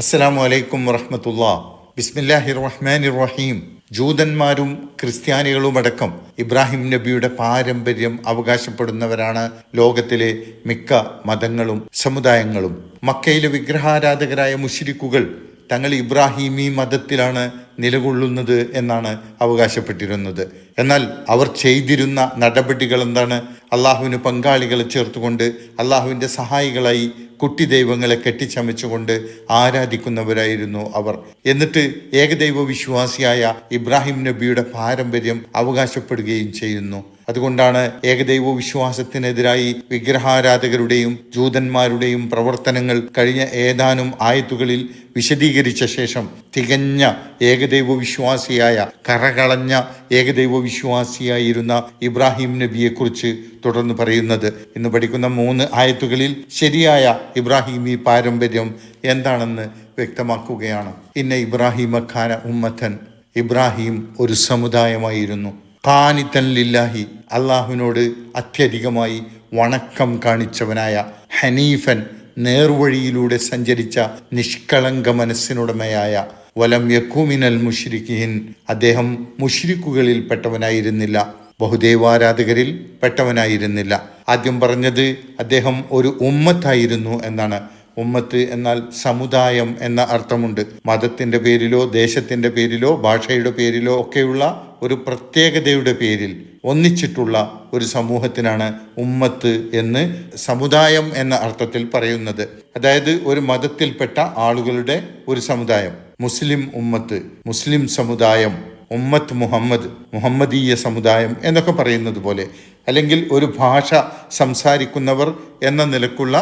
അസ്സലാമു അലൈക്കും വറഹമത്തുള്ള. ബിസ്മില്ലാഹി റഹ്മാൻ റഹീം ജൂതന്മാരും ക്രിസ്ത്യാനികളുമടക്കം ഇബ്രാഹിം നബിയുടെ പാരമ്പര്യം അവകാശപ്പെടുന്നവരാണ് ലോകത്തിലെ മിക്ക മതങ്ങളും സമുദായങ്ങളും. മക്കയിലെ വിഗ്രഹാരാധകരായ മുഷിരിക്കുകൾ തങ്ങൾ ഇബ്രാഹിമി മതത്തിലാണ് നിലകൊള്ളുന്നത് എന്നാണ് അവകാശപ്പെട്ടിരുന്നത്. എന്നാൽ അവർ ചെയ്തിരുന്ന നടപടികൾ എന്താണ്? അള്ളാഹുവിന് പങ്കാളികളെ ചേർത്തുകൊണ്ട് അള്ളാഹുവിന്റെ സഹായികളായി കുട്ടി ദൈവങ്ങളെ കെട്ടിച്ചമച്ചുകൊണ്ട് ആരാധിക്കുന്നവരായിരുന്നു അവർ. എന്നിട്ട് ഏകദൈവ വിശ്വാസിയായ ഇബ്രാഹിം നബിയുടെ പാരമ്പര്യം അവകാശപ്പെടുകയും ചെയ്യുന്നു. അതുകൊണ്ടാണ് ഏകദൈവ വിശ്വാസത്തിനെതിരായി വിഗ്രഹാരാധകരുടെയും ജൂതന്മാരുടെയും പ്രവർത്തനങ്ങൾ കഴിഞ്ഞ ഏതാനും ആയത്തുകളിൽ വിശദീകരിച്ച ശേഷം തികഞ്ഞ ഏകദൈവ വിശ്വാസിയായ കറകളഞ്ഞ ഏകദൈവ വിശ്വാസിയായിരുന്ന ഇബ്രാഹിം നബിയെക്കുറിച്ച് തുടർന്ന് പറയുന്നത്. ഇന്ന് പഠിക്കുന്ന മൂന്ന് ആയത്തുകളിൽ ശരിയായ ഇബ്രാഹിമി പാരമ്പര്യം എന്താണെന്ന് വ്യക്തമാക്കുകയാണ്. ഇന്ന ഇബ്രാഹിം ഖാന ഉമ്മത്തൻ ഇബ്രാഹിം ഒരു സമുദായമായിരുന്നു. കാനിത്തൻ ലില്ലാഹി അള്ളാഹുവിനോട് അത്യധികമായി വണക്കം കാണിച്ചവനായ ഹനീഫൻ നേർവഴിയിലൂടെ സഞ്ചരിച്ച നിഷ്കളങ്ക മനസ്സിനുടമയായ വലം യക്കൂമിനൽ മുഷ്രിഖിൻ. അദ്ദേഹം മുഷ്രിഖുകളിൽ പെട്ടവനായിരുന്നില്ല. ബഹുദൈവാരാധകരിൽ പെട്ടവനായിരുന്നില്ല. ആദ്യം പറഞ്ഞത് അദ്ദേഹം ഒരു ഉമ്മത്തായിരുന്നു എന്നാണ്. ഉമ്മത്ത് എന്നാൽ സമുദായം എന്ന അർത്ഥമുണ്ട്. മതത്തിന്റെ പേരിലോ ദേശത്തിന്റെ പേരിലോ ഭാഷയുടെ പേരിലോ ഒക്കെയുള്ള ഒരു പ്രത്യേകതയുടെ പേരിൽ ഒന്നിച്ചിട്ടുള്ള ഒരു സമൂഹത്തിനാണ് ഉമ്മത്ത് എന്ന് സമുദായം എന്ന അർത്ഥത്തിൽ പറയുന്നത്. അതായത് ഒരു മതത്തിൽപ്പെട്ട ആളുകളുടെ ഒരു സമുദായം. മുസ്ലിം ഉമ്മത്ത് മുസ്ലിം സമുദായം ഉമ്മത്ത് മുഹമ്മദ് മുഹമ്മദീയ സമുദായം എന്നൊക്കെ പറയുന്നത് പോലെ അല്ലെങ്കിൽ ഒരു ഭാഷ സംസാരിക്കുന്നവർ എന്ന നിലക്കുള്ള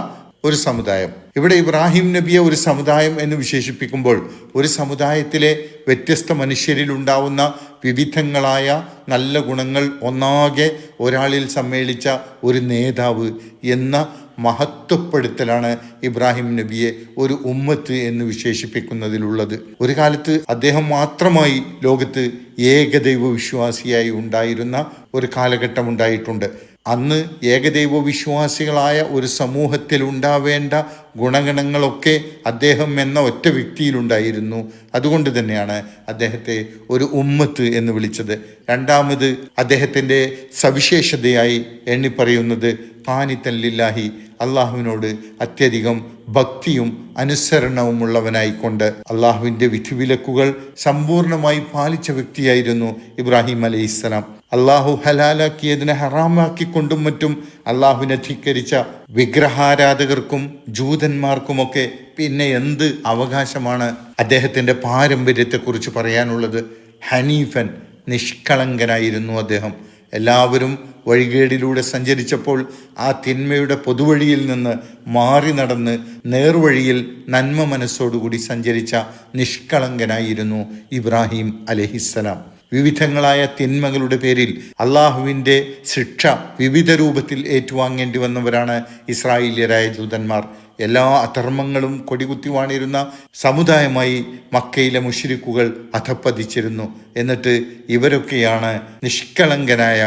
ഒരു സമുദായം. ഇവിടെ ഇബ്രാഹിം നബിയെ ഒരു സമുദായം എന്ന് വിശേഷിപ്പിക്കുമ്പോൾ ഒരു സമുദായത്തിലെ വ്യത്യസ്ത മനുഷ്യരിൽ ഉണ്ടാവുന്ന വിവിധങ്ങളായ നല്ല ഗുണങ്ങൾ ഒന്നാകെ ഒരാളിൽ സമ്മേളിച്ച ഒരു നേതാവ് എന്ന മഹത്വപ്പെടുത്തലാണ് ഇബ്രാഹിം നബിയെ ഒരു ഉമ്മത്ത് എന്ന് വിശേഷിപ്പിക്കുന്നതിലുള്ളത്. ഒരു കാലത്ത് അദ്ദേഹം മാത്രമായി ലോകത്ത് ഏകദൈവ വിശ്വാസിയായി ഉണ്ടായിരുന്ന ഒരു കാലഘട്ടം ഉണ്ടായിട്ടുണ്ട്. അന്ന് ഏകദൈവ വിശ്വാസികളായ ഒരു സമൂഹത്തിൽ ഉണ്ടാവേണ്ട ഗുണഗണങ്ങളൊക്കെ അദ്ദേഹം എന്ന ഒറ്റ വ്യക്തിയിലുണ്ടായിരുന്നു. അതുകൊണ്ട് തന്നെയാണ് അദ്ദേഹത്തെ ഒരു ഉമ്മത്ത് എന്ന് വിളിച്ചത്. രണ്ടാമത് അദ്ദേഹത്തിന്റെ സവിശേഷതയായി എണ്ണിപ്പറയുന്നത് പാനിത്തല്ലില്ലാഹി അള്ളാഹുവിനോട് അത്യധികം ഭക്തിയും അനുസരണവുമുള്ളവനായിക്കൊണ്ട് അള്ളാഹുവിന്റെ വിധിവിലക്കുകൾ സമ്പൂർണമായി പാലിച്ച വ്യക്തിയായിരുന്നു ഇബ്രാഹിം അലൈഹിസ്സലാം. അള്ളാഹു ഹലാലാക്കിയതിനെ ഹറാമാക്കിക്കൊണ്ടും മറ്റും അള്ളാഹുവിനെ ധിക്കരിച്ച വിഗ്രഹാരാധകർക്കും ജൂതന്മാർക്കുമൊക്കെ പിന്നെ എന്ത് അവകാശമാണ് അദ്ദേഹത്തിന്റെ പാരമ്പര്യത്തെക്കുറിച്ച് പറയാനുള്ളത്? ഹനീഫൻ നിഷ്കളങ്കനായിരുന്നു അദ്ദേഹം. എല്ലാവരും വഴികേടിലൂടെ സഞ്ചരിച്ചപ്പോൾ ആ തിന്മയുടെ പൊതുവഴിയിൽ നിന്ന് മാറി നടന്ന് നേർവഴിയിൽ നന്മ മനസ്സോടുകൂടി സഞ്ചരിച്ച നിഷ്കളങ്കനായിരുന്നു ഇബ്രാഹിം അലഹിസ്സലാം. വിവിധങ്ങളായ തിന്മകളുടെ പേരിൽ അള്ളാഹുവിന്റെ ശിക്ഷ വിവിധ രൂപത്തിൽ ഏറ്റുവാങ്ങേണ്ടി വന്നവരാണ് ഇസ്രായേലിയരായ ജൂതന്മാർ എല്ലാ അധർമ്മങ്ങളും കൊടികുത്തി വാണിരുന്ന സമുദായമായി മക്കയിലെ മുഷിരിക്കുകൾ അധപ്പതിച്ചിരുന്നു. എന്നിട്ട് ഇവരൊക്കെയാണ് നിഷ്കളങ്കനായ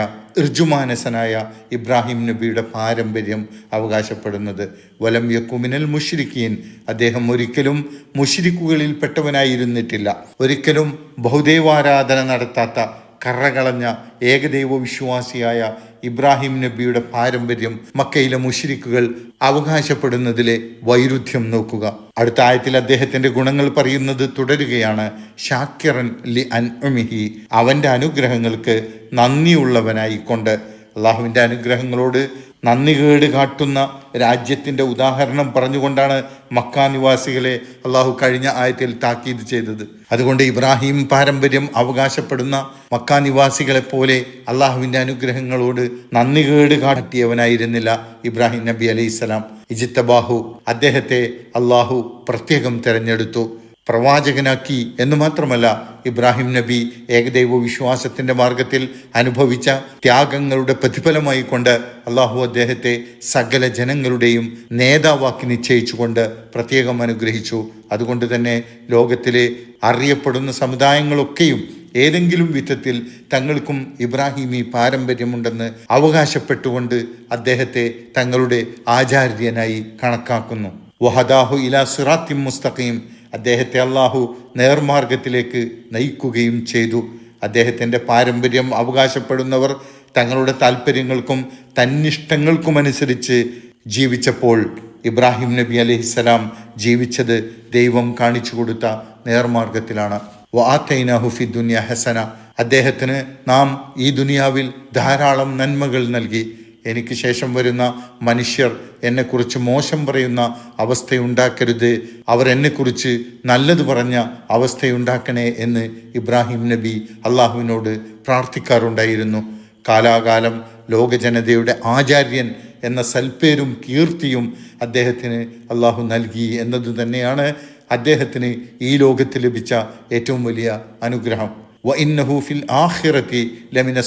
ഋജുമാനസനായ ഇബ്രാഹിം നബിയുടെ പാരമ്പര്യം അവകാശപ്പെടുന്നത്. വലം യക്കുമിനൽ മുഷിരിക്കീൻ. അദ്ദേഹം ഒരിക്കലും മുഷിരിക്കുകളിൽ പെട്ടവനായിരുന്നിട്ടില്ല ഒരിക്കലും ബഹുദൈവാരാധന നടത്താത്ത കറകളഞ്ഞ ഏകദൈവ വിശ്വാസിയായ ഇബ്രാഹിം നബിയുടെ പാരമ്പര്യം മക്കയിലെ മുഷിരിക്കുകൾ അവകാശപ്പെടുന്നതിലെ വൈരുദ്ധ്യം നോക്കുക. അടുത്ത ആയത്തിൽ അദ്ദേഹത്തിന്റെ ഗുണങ്ങൾ പറയുന്നത് തുടരുകയാണ്. ഷാക്കിറൻ ലി അൻമിഹി അവന്റെ അനുഗ്രഹങ്ങൾക്ക് നന്ദിയുള്ളവനായിക്കൊണ്ട് അള്ളാഹുവിന്റെ അനുഗ്രഹങ്ങളോട് നന്ദി കേട് കാട്ടുന്ന രാജ്യത്തിന്റെ ഉദാഹരണം പറഞ്ഞുകൊണ്ടാണ് മക്ക നിവാസികളെ അള്ളാഹു കഴിഞ്ഞ ആയത്തിൽ താക്കീത് ചെയ്തത്. അതുകൊണ്ട് ഇബ്രാഹിം പാരമ്പര്യം അവകാശപ്പെടുന്ന മക്ക നിവാസികളെ പോലെ അള്ളാഹുവിന്റെ അനുഗ്രഹങ്ങളോട് നന്ദി കേട് കാട്ടിയവനായിരുന്നില്ല ഇബ്രാഹിം നബി അലൈഹിസ്സലാം ഇജിത്തബാഹു അദ്ദേഹത്തെ അള്ളാഹു പ്രത്യേകം തിരഞ്ഞെടുത്തു. പ്രവാചകനാക്കി എന്ന് മാത്രമല്ല ഇബ്രാഹിം നബി ഏകദൈവ വിശ്വാസത്തിന്റെ മാർഗത്തിൽ അനുഭവിച്ച ത്യാഗങ്ങളുടെ പ്രതിഫലമായി കൊണ്ട് അള്ളാഹു അദ്ദേഹത്തെ സകല ജനങ്ങളുടെയും നേതാവാക്കി നിശ്ചയിച്ചുകൊണ്ട് പ്രത്യേകം അനുഗ്രഹിച്ചു. അതുകൊണ്ട് തന്നെ ലോകത്തിലെ അറിയപ്പെടുന്ന സമുദായങ്ങളൊക്കെയും ഏതെങ്കിലും വിധത്തിൽ തങ്ങൾക്കും ഇബ്രാഹിമി പാരമ്പര്യമുണ്ടെന്ന് അവകാശപ്പെട്ടുകൊണ്ട് അദ്ദേഹത്തെ തങ്ങളുടെ ആചാര്യനായി കണക്കാക്കുന്നു. വഹദാഹു ഇലാ സിറാത്തിം മുസ്തഖീം അദ്ദേഹത്തെ അള്ളാഹു നേർമാർഗത്തിലേക്ക് നയിക്കുകയും ചെയ്തു. അദ്ദേഹത്തിന്റെ പാരമ്പര്യം അവകാശപ്പെടുന്നവർ തങ്ങളുടെ താല്പര്യങ്ങൾക്കും തന്നിഷ്ടങ്ങൾക്കുമനുസരിച്ച് ജീവിച്ചപ്പോൾ ഇബ്രാഹിം നബി അലൈഹിസ്സലാം ജീവിച്ചത് ദൈവം കാണിച്ചു കൊടുത്ത നേർമാർഗത്തിലാണ്. വാത്തൈനാഹുഫി ദുനിയ ഹസന. അദ്ദേഹത്തിന് നാം ഈ ദുനിയാവിൽ ധാരാളം നന്മകൾ നൽകി. എനിക്ക് ശേഷം വരുന്ന മനുഷ്യർ എന്നെക്കുറിച്ച് മോശം പറയുന്ന അവസ്ഥയുണ്ടാക്കരുത്. അവർ എന്നെക്കുറിച്ച് നല്ലത് പറഞ്ഞ അവസ്ഥയുണ്ടാക്കണേ എന്ന് ഇബ്രാഹിം നബി അള്ളാഹുവിനോട് പ്രാർത്ഥിക്കാറുണ്ടായിരുന്നു. കാലാകാലം ലോകജനതയുടെ ആചാര്യൻ എന്ന സൽപ്പേരും കീർത്തിയും അദ്ദേഹത്തിന് അള്ളാഹു നൽകി എന്നത് തന്നെയാണ് അദ്ദേഹത്തിന് ഈ ലോകത്ത് ലഭിച്ച ഏറ്റവും വലിയ അനുഗ്രഹം. വ ആഖിറത്തി ലമിന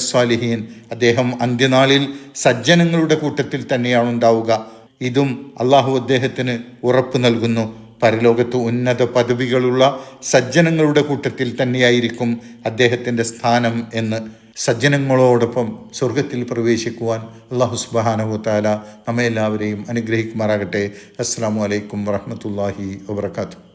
അദ്ദേഹം അന്ത്യനാളിൽ സജ്ജനങ്ങളുടെ കൂട്ടത്തിൽ തന്നെയാണ് ഉണ്ടാവുക. ഇതും അള്ളാഹു അദ്ദേഹത്തിന് ഉറപ്പ് നൽകുന്നു. പരലോകത്ത് ഉന്നത പദവികളുള്ള സജ്ജനങ്ങളുടെ കൂട്ടത്തിൽ തന്നെയായിരിക്കും അദ്ദേഹത്തിന്റെ സ്ഥാനം എന്ന്. സജ്ജനങ്ങളോടൊപ്പം സ്വർഗത്തിൽ പ്രവേശിക്കുവാൻ അള്ളാഹു സുബാനഹുത്താല നമ്മെല്ലാവരെയും അനുഗ്രഹിക്കുമാറാകട്ടെ. അസ്സാം വലൈക്കും വറഹമത്തല്ലാഹി വാത്തു